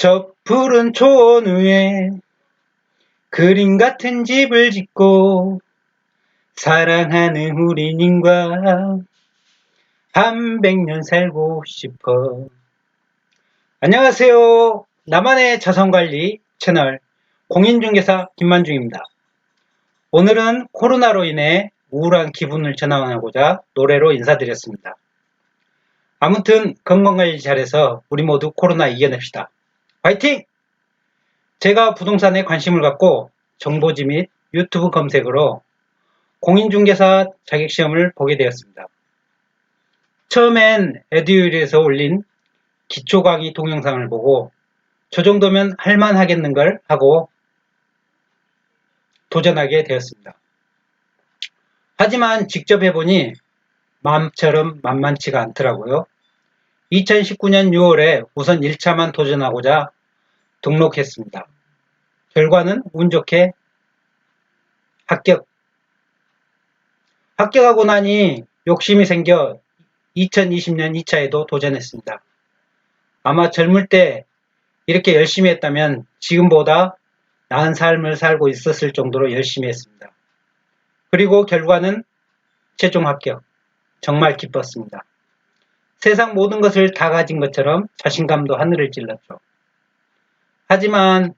저 푸른 초원 위에 그림 같은 집을 짓고 사랑하는 우리 님과 한 백 년 살고 싶어. 안녕하세요. 나만의 자산관리 채널 공인중개사 김만중입니다. 오늘은 코로나로 인해 우울한 기분을 전환하고자 노래로 인사드렸습니다. 아무튼 건강관리 잘해서 우리 모두 코로나 이겨냅시다. 화이팅! 제가 부동산에 관심을 갖고 정보지 및 유튜브 검색으로 공인중개사 자격시험을 보게 되었습니다. 처음엔 에듀윌에서 올린 기초 강의 동영상을 보고 저 정도면 할만하겠는걸 하고 도전하게 되었습니다. 하지만 직접 해보니 마음처럼 만만치가 않더라고요. 2019년 6월에 우선 1차만 도전하고자 등록했습니다. 결과는 운 좋게 합격. 합격하고 나니 욕심이 생겨 2020년 2차에도 도전했습니다. 아마 젊을 때 이렇게 열심히 했다면 지금보다 나은 삶을 살고 있었을 정도로 열심히 했습니다. 그리고 결과는 최종 합격. 정말 기뻤습니다. 세상 모든 것을 다 가진 것처럼 자신감도 하늘을 찔렀죠. 하지만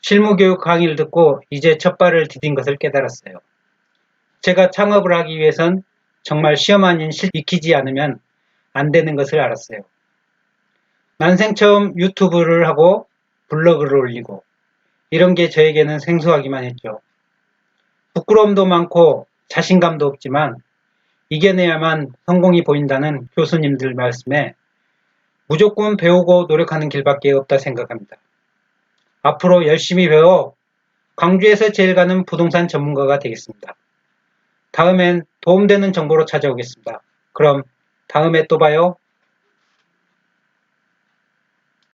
실무교육 강의를 듣고 이제 첫 발을 디딘 것을 깨달았어요. 제가 창업을 하기 위해선 정말 시험 아닌 실 익히지 않으면 안 되는 것을 알았어요. 난생 처음 유튜브를 하고 블로그를 올리고 이런 게 저에게는 생소하기만 했죠. 부끄러움도 많고 자신감도 없지만 이겨내야만 성공이 보인다는 교수님들 말씀에 무조건 배우고 노력하는 길밖에 없다 생각합니다. 앞으로 열심히 배워 광주에서 제일 가는 부동산 전문가가 되겠습니다. 다음엔 도움되는 정보로 찾아오겠습니다. 그럼 다음에 또 봐요.